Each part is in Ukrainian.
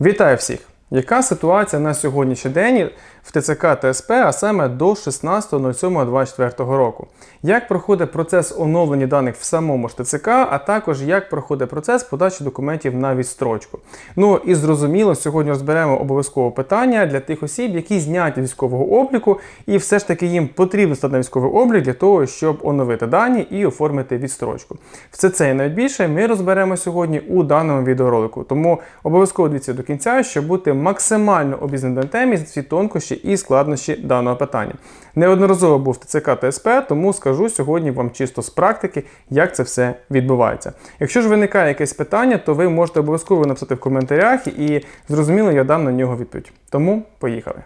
Вітаю всіх! Яка ситуація на сьогоднішній день в ТЦК та СП, а саме до 16.07.24 року? Як проходить процес оновлення даних в самому ж ТЦК, а також як проходить процес подачі документів на відстрочку? Ну і зрозуміло, сьогодні розберемо обов'язково питання для тих осіб, які зняті військового обліку, і все ж таки їм потрібно стати на військовий облік для того, щоб оновити дані і оформити відстрочку. Все це і навіть більше ми розберемо сьогодні у даному відеоролику. Тому обов'язково дивіться до кінця, щоб бути максимально обізнаний на темі всі тонкощі і складнощі даного питання. Неодноразово був ТЦК та СП, тому скажу сьогодні вам чисто з практики, як це все відбувається. Якщо ж виникає якесь питання, то ви можете обов'язково написати в коментарях і зрозуміло, я дам на нього відповідь. Тому поїхали.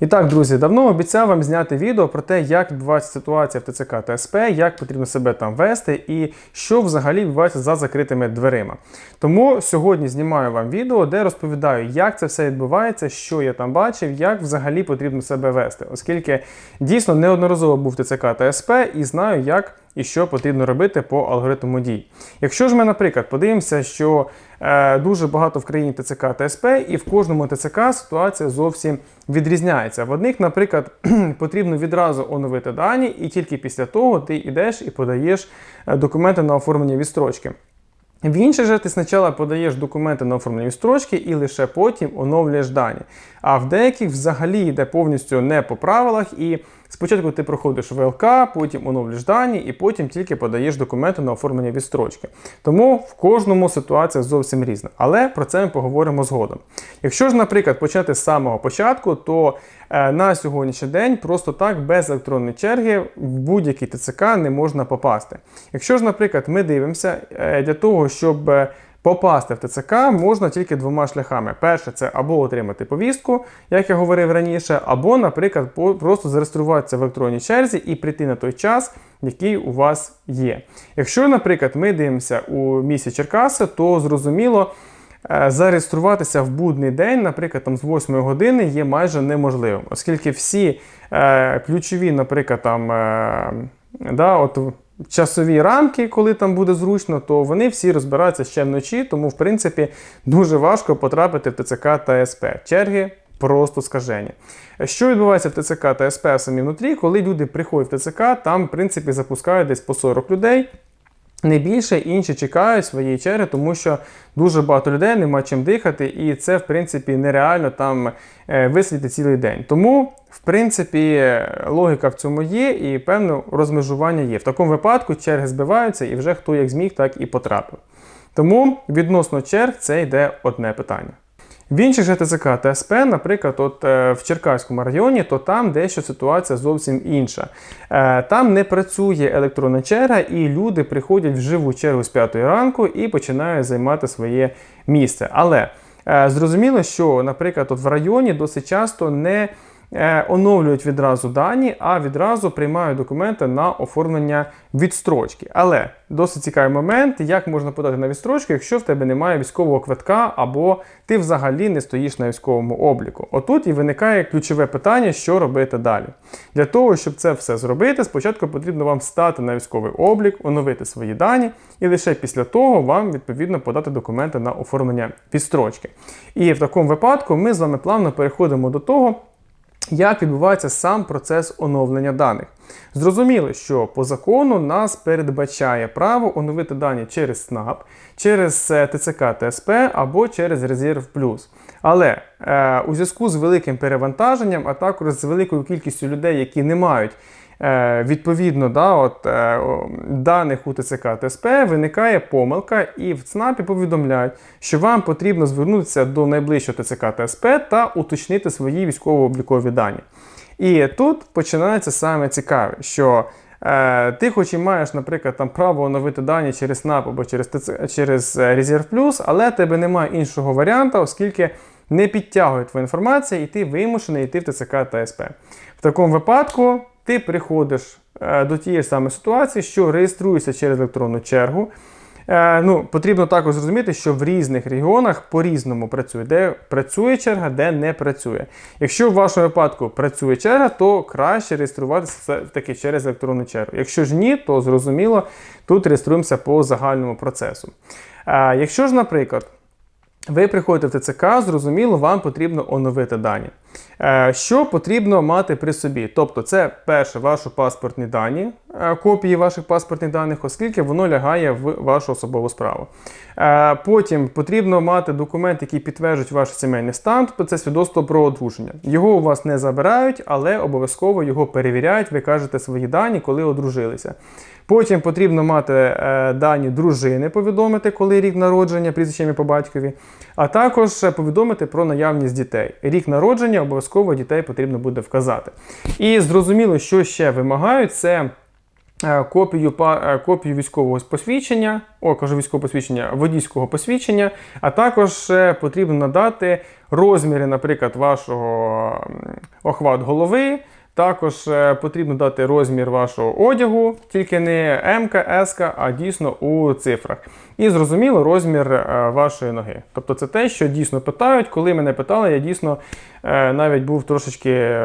І так, друзі, давно обіцяв вам зняти відео про те, як відбувається ситуація в ТЦК та СП, як потрібно себе там вести і що взагалі відбувається за закритими дверима. Тому сьогодні знімаю вам відео, де розповідаю, як це все відбувається, що я там бачив, як взагалі потрібно себе вести, оскільки дійсно неодноразово був ТЦК та СП і знаю, як і що потрібно робити по алгоритму дій. Якщо ж ми, наприклад, подивимося, що е, дуже багато в країні ТЦК та СП, і в кожному ТЦК ситуація зовсім відрізняється. В одних, наприклад, потрібно відразу оновити дані, і тільки після того ти йдеш і подаєш е, документи на оформлення відстрочки. В інших же ти спочатку подаєш документи на оформлення відстрочки і лише потім оновлюєш дані. А в деяких взагалі йде повністю не по правилах, і спочатку ти проходиш ВЛК, потім оновлюєш дані, і потім тільки подаєш документи на оформлення відстрочки. Тому в кожному ситуація зовсім різна. Але про це ми поговоримо згодом. Якщо ж, наприклад, почати з самого початку, то е, на сьогоднішній день просто так без електронної черги в будь-який ТЦК не можна попасти. Якщо ж, наприклад, ми дивимося е, для того, щоб е, Попасти в ТЦК можна тільки двома шляхами. Перше, це або отримати повістку, як я говорив раніше, або, наприклад, просто зареєструватися в електронній черзі і прийти на той час, який у вас є. Якщо, наприклад, ми дивимося у місті Черкаси, то зрозуміло. е, Зареєструватися в будний день, наприклад, там з 8 години є майже неможливим, оскільки всі е, ключові, наприклад, там е, да, от часові рамки, коли там буде зручно, то вони всі розбираються ще вночі, тому в принципі дуже важко потрапити в ТЦК та СП. Черги просто скажені. Що відбувається в ТЦК та СП самі внутрі, коли люди приходять в ТЦК, там в принципі запускають десь по 40 людей. Не більше інші чекають своєї черги, тому що дуже багато людей нема чим дихати, і це, в принципі, нереально там е, висидіти цілий день. Тому, в принципі, логіка в цьому є, і певне розмежування є. В такому випадку черги збиваються, і вже хто як зміг, так і потрапив. Тому відносно черг це йде одне питання. В інших же ТЦК та СП, наприклад, от е, в Черкаському районі, то там дещо ситуація зовсім інша. Е, Там не працює електронна черга, і люди приходять в живу чергу з 5 ранку і починають займати своє місце. Але е, зрозуміло, що, наприклад, от в районі досить часто не оновлюють відразу дані, а відразу приймають документи на оформлення відстрочки. Але досить цікавий момент, як можна подати на відстрочку, якщо в тебе немає військового квитка або ти взагалі не стоїш на військовому обліку. Отут і виникає ключове питання, що робити далі. Для того, щоб це все зробити, спочатку потрібно вам стати на військовий облік, оновити свої дані, і лише після того вам відповідно подати документи на оформлення відстрочки. І в такому випадку ми з вами плавно переходимо до того як відбувається сам процес оновлення даних. Зрозуміло, що по закону нас передбачає право оновити дані через СНАП, через е, ТЦК ТСП або через Резерв Плюс. Але е, у зв'язку з великим перевантаженням, а також з великою кількістю людей, які не мають відповідно да, от, е, даних у ТЦК ТСП, виникає помилка, і в ЦНАПі повідомляють, що вам потрібно звернутися до найближчого ТЦК ТСП та уточнити свої військово-облікові дані. І тут починається саме цікаве, що е, ти хоч і маєш, наприклад, там право оновити дані через НАП або через, ТЦ, через е, Резерв Плюс, але тебе немає іншого варіанту, оскільки не підтягує твоя інформація, і ти вимушений йти в ТЦК та СП. В такому випадку ти приходиш е, до тієї ж самої ситуації, що реєструєшся через електронну чергу. Е, ну, потрібно також зрозуміти, що в різних регіонах по-різному працює, де працює черга, де не працює. Якщо в вашому випадку працює черга, то краще реєструватися все таки через електронну чергу. Якщо ж ні, то зрозуміло, тут реєструємося по загальному процесу. Е, якщо ж, наприклад, ви приходите в ТЦК, зрозуміло, вам потрібно оновити дані. Е, Що потрібно мати при собі? Тобто, це перше, ваші паспортні дані, е, копії ваших паспортних даних, оскільки воно лягає в вашу особову справу. Е, Потім потрібно мати документ, який підтверджують ваш сімейний стан, тобто це свідоцтво про одруження. Його у вас не забирають, але обов'язково його перевіряють. Ви кажете свої дані, коли одружилися. Потім потрібно мати е, дані дружини, повідомити, коли рік народження, прізвище ім'я по батькові, а також е, повідомити про наявність дітей. Рік народження обов'язково дітей потрібно буде вказати. І зрозуміло, що ще вимагають, це. е, Копію, е, копію військового посвідчення, о, кажу військового посвідчення, водійського посвідчення, а також потрібно надати розміри, наприклад, вашого охват голови, також е, потрібно дати розмір вашого одягу, тільки не М, С, а дійсно у цифрах. І зрозуміло розмір е, вашої ноги. Тобто це те, що дійсно питають. Коли мене питали, я дійсно е, навіть був трошечки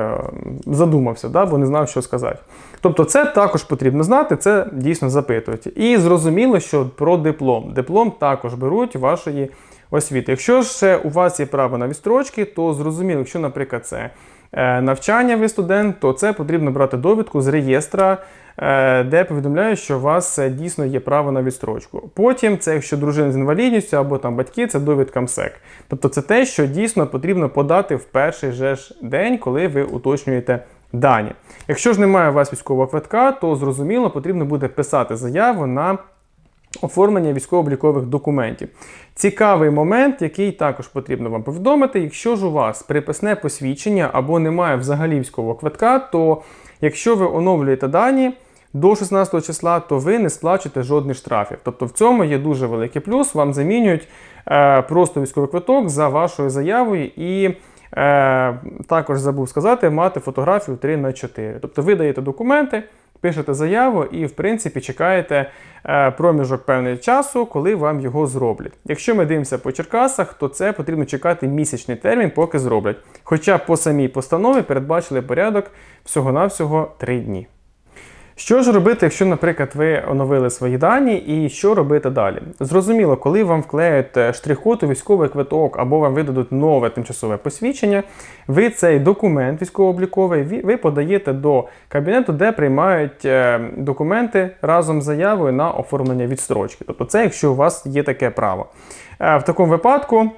задумався, да, бо не знав, що сказати. Тобто, це також потрібно знати, це дійсно запитують. І зрозуміло, що про диплом. Диплом також беруть вашої освіти. Якщо ж у вас є право на відстрочки, то зрозуміло, якщо, наприклад, це навчання ви студент, то це потрібно брати довідку з реєстра, е, де повідомляють, що у вас е, дійсно є право на відстрочку. Потім, це якщо дружина з інвалідністю або там батьки, це довідка МСЕК. Тобто це те, що дійсно потрібно подати в перший же ж день, коли ви уточнюєте дані. Якщо ж немає у вас військового квитка, то зрозуміло потрібно буде писати заяву на оформлення військово-облікових документів. Цікавий момент, який також потрібно вам повідомити. Якщо ж у вас приписне посвідчення або немає взагалі військового квитка, то якщо ви оновлюєте дані до 16 числа, то ви не сплачуєте жодних штрафів. Тобто в цьому є дуже великий плюс. Вам замінюють е, просто військовий квиток за вашою заявою і. Е, також забув сказати, мати фотографію 3 на 4 Тобто ви даєте документи, пишете заяву і, в принципі, чекаєте е, проміжок певного часу, коли вам його зроблять. Якщо ми дивимося по Черкасах, то це потрібно чекати місячний термін, поки зроблять. Хоча по самій постанові передбачили порядок всього-навсього 3 дні. Що ж робити, якщо, наприклад, ви оновили свої дані, і що робити далі? Зрозуміло, коли вам вклеють е, штрих-код у військовий квиток або вам видадуть нове тимчасове посвідчення, ви цей документ військово-обліковий ви подаєте до кабінету, де приймають е, документи разом з заявою на оформлення відстрочки. Тобто, це якщо у вас є таке право. Е, В такому випадку.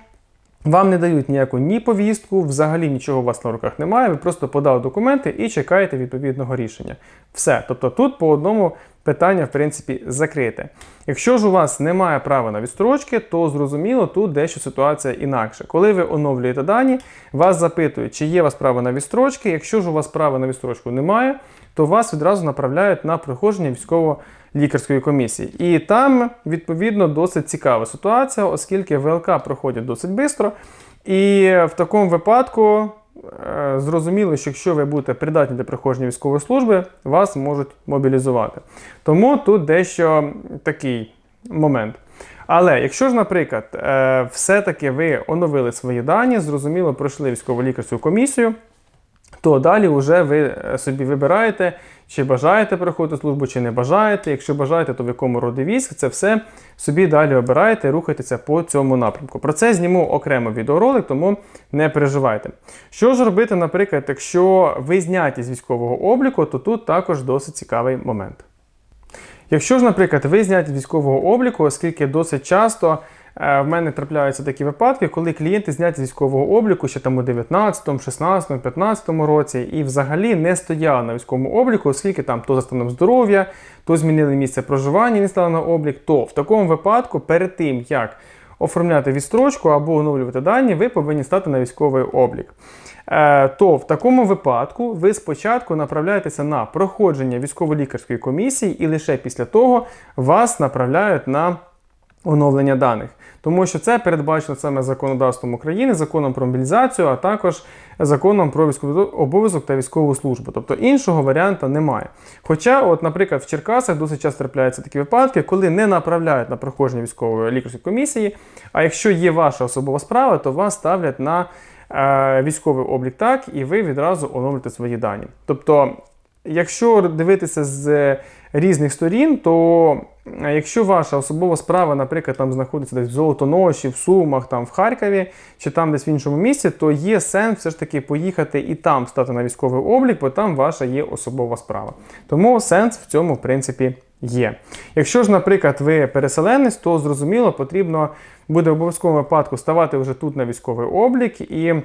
Вам не дають ніяку ні повістку, взагалі нічого у вас на руках немає. Ви просто подали документи і чекаєте відповідного рішення. Все. Тобто тут по одному питання, в принципі, закрите. Якщо ж у вас немає права на відстрочки, то зрозуміло, тут дещо ситуація інакша. Коли ви оновлюєте дані, вас запитують, чи є у вас право на відстрочки. Якщо ж у вас права на відстрочку немає, то вас відразу направляють на проходження військово-лікарської комісії. І там, відповідно, досить цікава ситуація, оскільки ВЛК проходять досить швидко. І в такому випадку е, зрозуміло, що якщо ви будете придатні для проходження військової служби, вас можуть мобілізувати. Тому тут дещо такий момент. Але якщо ж, наприклад, е, все-таки ви оновили свої дані, зрозуміло, пройшли військово-лікарську комісію, то далі вже ви е, собі вибираєте, чи бажаєте проходити службу, чи не бажаєте. Якщо бажаєте, то в якому роді військ, це все собі далі обираєте, рухайтеся по цьому напрямку. Про це зніму окремо відеоролик, тому не переживайте. Що ж робити, наприклад, якщо ви зняті з військового обліку, то тут також досить цікавий момент. Якщо ж, наприклад, ви зняті з військового обліку, оскільки досить часто в мене трапляються такі випадки, коли клієнти зняті з військового обліку ще там у 19, 16, 15 році і взагалі не стояли на військовому обліку, оскільки там то за станом здоров'я, то змінили місце проживання, не стали на облік, то в такому випадку перед тим, як оформляти відстрочку або оновлювати дані, ви повинні стати на військовий облік. Е, То в такому випадку ви спочатку направляєтеся на проходження військово-лікарської комісії, і лише після того вас направляють на оновлення даних. Тому що це передбачено саме законодавством України, законом про мобілізацію, а також законом про військовий обов'язок та військову службу. Тобто іншого варіанту немає. Хоча, от, наприклад, в Черкасах досить часто трапляються такі випадки, коли не направляють на проходження військової лікарської комісії. А якщо є ваша особова справа, то вас ставлять на е, військовий облік так, і ви відразу оновлюєте свої дані. Тобто, якщо дивитися з різних сторін, то е, якщо ваша особова справа, наприклад, там знаходиться десь в Золотоноші, в Сумах, там в Харкові чи там десь в іншому місці, то є сенс все ж таки поїхати і там стати на військовий облік, бо там ваша є особова справа. Тому сенс в цьому, в принципі, є. Якщо ж, наприклад, ви переселенець, то зрозуміло, потрібно буде в обов'язковому випадку ставати вже тут на військовий облік і.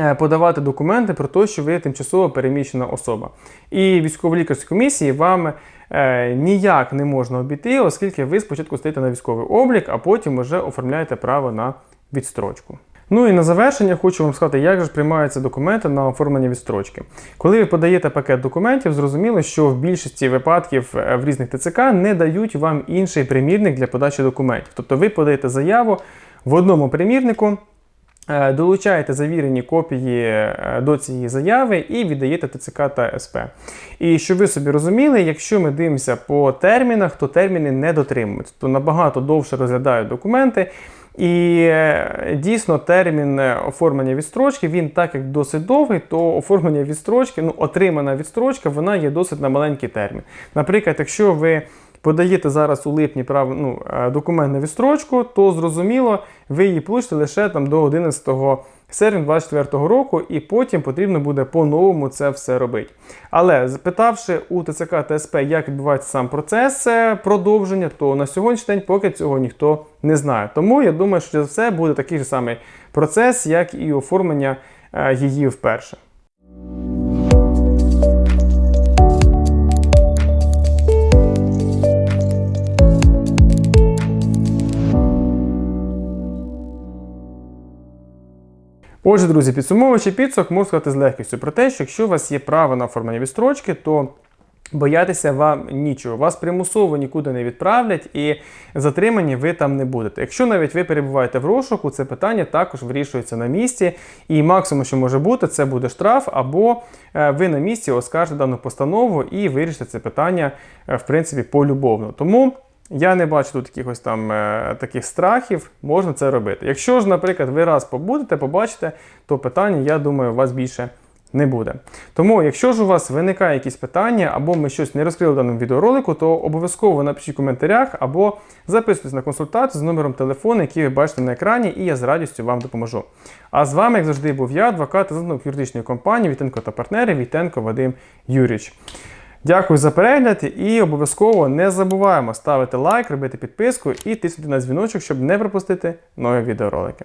Е, Подавати документи про те, що ви тимчасово переміщена особа. І військово-лікарській комісії вам е, ніяк не можна обійти, оскільки ви спочатку стаєте на військовий облік, а потім вже оформляєте право на відстрочку. Ну і на завершення хочу вам сказати, як же приймаються документи на оформлення відстрочки. Коли ви подаєте пакет документів, зрозуміло, що в більшості випадків е, в різних ТЦК не дають вам інший примірник для подачі документів. Тобто ви подаєте заяву в одному примірнику. Е, Долучаєте завірені копії е, до цієї заяви і віддаєте ТЦК та СП. І щоб ви собі розуміли, якщо ми дивимося по термінах, то терміни не дотримуються, то набагато довше розглядають документи. І е, дійсно термін оформлення відстрочки, він так як досить довгий, то оформлення відстрочки, ну отримана відстрочка, вона є досить на маленький термін. Наприклад, якщо ви подаєте зараз у липні прав, ну, е, документ на відстрочку, то зрозуміло, ви її получите лише там до 11 серпня 2024 року, і потім потрібно буде по-новому це все робити. Але запитавши у ТЦК та СП, як відбувається сам процес е, продовження, то на сьогоднішній день поки цього ніхто не знає. Тому я думаю, що це буде такий же самий процес, як і оформлення е, її вперше. Отже, друзі, підсумовуючи підсумок, можу сказати з легкістю про те, що якщо у вас є право на оформлення відстрочки, то боятися вам нічого. Вас примусово нікуди не відправлять і затримані ви там не будете. Якщо навіть ви перебуваєте в розшуку, це питання також вирішується на місці. І максимум, що може бути, це буде штраф, або е, ви на місці оскаржите дану постанову і вирішите це питання, е, в принципі, полюбовно. Тому. Я не бачу тут якихось там е, таких страхів, можна це робити. Якщо ж, наприклад, ви раз побудете, побачите, то питання, я думаю, у вас більше не буде. Тому, якщо ж у вас виникає якісь питання, або ми щось не розкрили в даному відеоролику, то обов'язково напишіть в коментарях або записуйтесь на консультацію з номером телефону, який ви бачите на екрані, і я з радістю вам допоможу. А з вами, як завжди, був я, адвокат засновник юридичної компанії Вітенко та партнери Вітенко Вадим Юрійович. Дякую за перегляд і обов'язково не забуваємо ставити лайк, робити підписку і тиснути на дзвіночок, щоб не пропустити нові відеоролики.